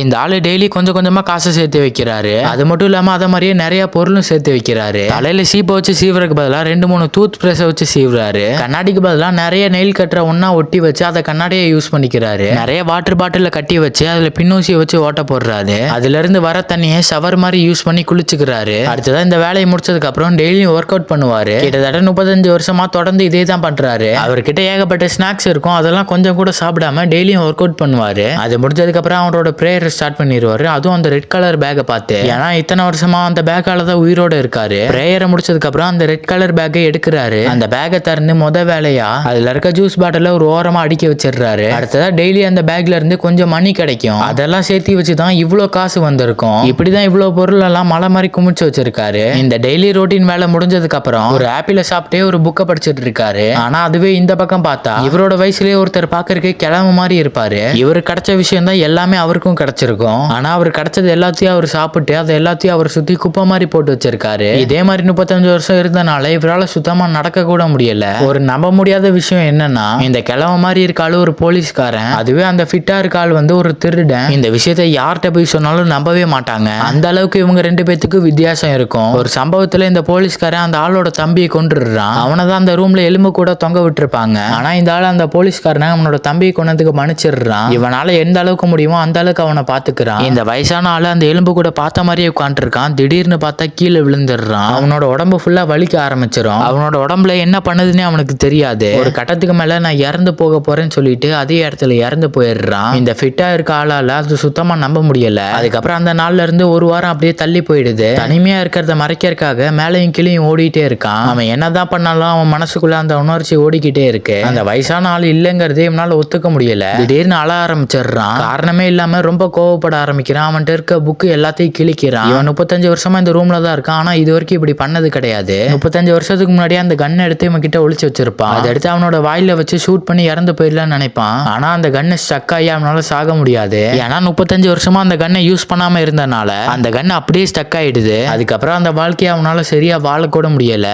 இந்த ஆளு டெய்லி கொஞ்சம் கொஞ்சமா காசை சேர்த்து வைக்கிறாரு. அது மட்டும் இல்லாம அத மாதிரியே நிறைய பொருளும் சேர்த்து வைக்கிறாரு. தலையில சீப்பை வச்சு சீவுறதுக்கு பதிலா ரெண்டு மூணு டூத் பிரஸ் வச்சு சீவுறாரு. கண்ணாடிக்கு பதிலா நிறைய நெயில் கட்டுற ஒன்னா ஒட்டி வச்சு அதை கண்ணாடியை யூஸ் பண்ணிக்கிறாரு. நிறைய வாட்டர் பாட்டில கட்டி வச்சு அதுல பின்னூசியை வச்சு ஓட்ட போடுறாரு. அதுல இருந்து வர தண்ணியை ஷவர் மாதிரி யூஸ் பண்ணி குளிச்சுக்கிறாரு. அடுத்ததான் இந்த வேலையை முடிச்சதுக்கு அப்புறம் டெய்லியும் ஒர்க் அவுட் பண்ணுவாரு. கிட்டத்தட்ட முப்பத்தஞ்சு வருஷமா தொடர்ந்து இதே தான் பண்றாரு. அவர்கிட்ட ஏகப்பட்ட ஸ்நாக்ஸ் இருக்கும். அதெல்லாம் கொஞ்சம் கூட சாப்பிடாம டெய்லியும் ஒர்க் அவுட் பண்ணுவாரு. அது முடிஞ்சதுக்கு அப்புறம் அவரோட ப்ரேயர் ஸ்டார்ட் பண்ணிடுவாரு அதுவும் அந்த ரெட் கலர் பேக்கை பார்த்து. ஏன்னா இத்தனை வருஷமா அந்த பேக்கால தான் உயிரோட இருக்காரு. பிரேயரை முடிச்சதுக்கு அப்புறம் அந்த ரெட் கலர் பேக்கை எடுக்கிறாரு. அந்த பேக்கை திறந்து முத வேலையா அதுல இருக்க ஜூஸ் பாட்டில ஒரு ஓரமா அடிக்க வச்சிடுறாரு. அடுத்ததா டெய்லி அந்த பேக்ல இருந்து கொஞ்சம் மணி கிடைக்கும். அதெல்லாம் சேர்த்து வச்சு தான் இவ்வளோ காசு வந்திருக்கும். இப்படிதான் இவ்வளோ பொருள் எல்லாம் மலை மாதிரி குமிச்சு வச்சிருக்காரு. இந்த டெய்லி ரொட்டீன் வேலை முடிஞ்சதுக்கு அப்புறம் ஒரு ஆப்பிள சாப்பிட்டே ஒரு புக்கை படிச்சிட்டு இருக்காரு. ஆனா அதுவே இந்த பக்கம் பார்த்தா இவரோட வயசுலயே ஒருத்தர் பாக்குறதுக்கு கிளம்பு மாதிரி இருப்பாரு. இவருக்கு கிடைச்ச விஷயம் தான் எல்லாமே அவருக்கும் கிடைச்சிருக்கும். ஆனா அவர் கிடைச்சது எல்லாத்தையும் அவர் சாப்பிட்டு அதை எல்லாத்தையும் அவர் சுத்தி குப்பை மாதிரி போட்டு வச்சிருக்காரு. இதே மாதிரி முப்பத்தஞ்சு வருஷம் இருந்தனால இவரால் சுத்தமா நடக்க கூட முடியல. ஒரு நம்ப முடியாத விஷயம் என்னன்னா இந்த கிழவ மாதிரி இருக்க ஒரு போலீஸ்காரன். அதுவே அந்த ஃபிட்டா இருக்க ஆள் வந்து ஒரு திருடன். இந்த விஷயத்தை யார்கிட்ட போய் சொன்னாலும் நம்பவே மாட்டாங்க. அந்த அளவுக்கு இவங்க ரெண்டு பேத்துக்கு வித்தியாசம் இருக்கும். ஒரு சம்பவத்துல இந்த போலீஸ்காரன் அந்த ஆளோட தம்பியை கொண்டுடுறான் அவனை தான் அந்த ரூம்ல எலும்பு கூட தொங்க விட்டுருப்பாங்க. ஆனா இந்த ஆள் அந்த போலீஸ்காரனை அவனோட தம்பியை கொண்டதுக்கு மன்னிச்சிடுறான். இவனால எந்த அளவுக்கு முடியுமோ அந்த அளவுக்கு அவனை பாத்துக்கிறான் இந்த வயசான ஆளு அந்த எலும்பு கூட பார்த்த மாதிரியே உட்காந்துருக்கான் திடீர்னு பார்த்தா கீழே விழுந்துடுறான். அவனோட உடம்பு ஃபுல்லா வலிக்க ஆரம்பிச்சிடும் அவனோட உடம்புல என்ன பண்ணுதுன்னே அவனுக்கு தெரியாது. ஒரு கட்டத்துக்கு மேல நான் இறந்து போக போறேன்னு சொல்லிட்டு அதே இடத்துல இறந்து போயிடுறான். இந்த ஃபிட்டா இருக்க ஆளால அது சுத்தமா நம்ப முடியல. அதுக்கப்புறம் அந்த நாள்ல இருந்து ஒரு வாரம் அப்படியே தள்ளி போயிடுது. தனிமையா இருக்கிறத மறைக்கிறதுக்காக மேலையும் கீழையும் ஓடிட்டே இருக்கான். அவன் என்னதான் பண்ணாலும் அவன் மனசுக்குள்ள அந்த உணர்ச்சி ஓடிக்கிட்டே இருக்கு. அந்த வயசான ஆள் இல்லைங்கிறதே இவனால ஒத்துக்க முடியல. திடீர்னு அழ ஆரம்பிச்சிடுறான். காரணமே இல்லாம ரொம்ப கோவப்பட ஆரம்பிக்கிறான். அவன்கிட்ட இருக்க புக்கு எல்லாத்தையும் கிழிக்கிறான். இவன் முப்பத்தஞ்சு வருஷமா இந்த ரூம்ல தான் இருக்கான். ஆனா இது வரைக்கும் இப்படி பண்ணது கிடையாது. முப்பத்தஞ்சு வருஷத்துக்கு முன்னாடி அந்த கன் எடுத்து இவன் கிட்ட ஒழிச்சு வச்சிருப்பான். அதை எடுத்து அவனோட வாயில வச்சு ஷூட் பண்ணி இறந்து போயிடலாம்னு நினைப்பான். ஆனா அந்த கன்னு ஸ்டக் ஆகி அவனால சாக முடியாது. ஏன்னா முப்பத்தஞ்சு வருஷமா அந்த கன்னை யூஸ் பண்ணாம இருந்தனால அந்த கன் அப்படியே ஸ்டக் ஆயிடுது. அதுக்கப்புறம் அந்த வாழ்க்கையை அவனால சரியா வாழக்கூட முடியல.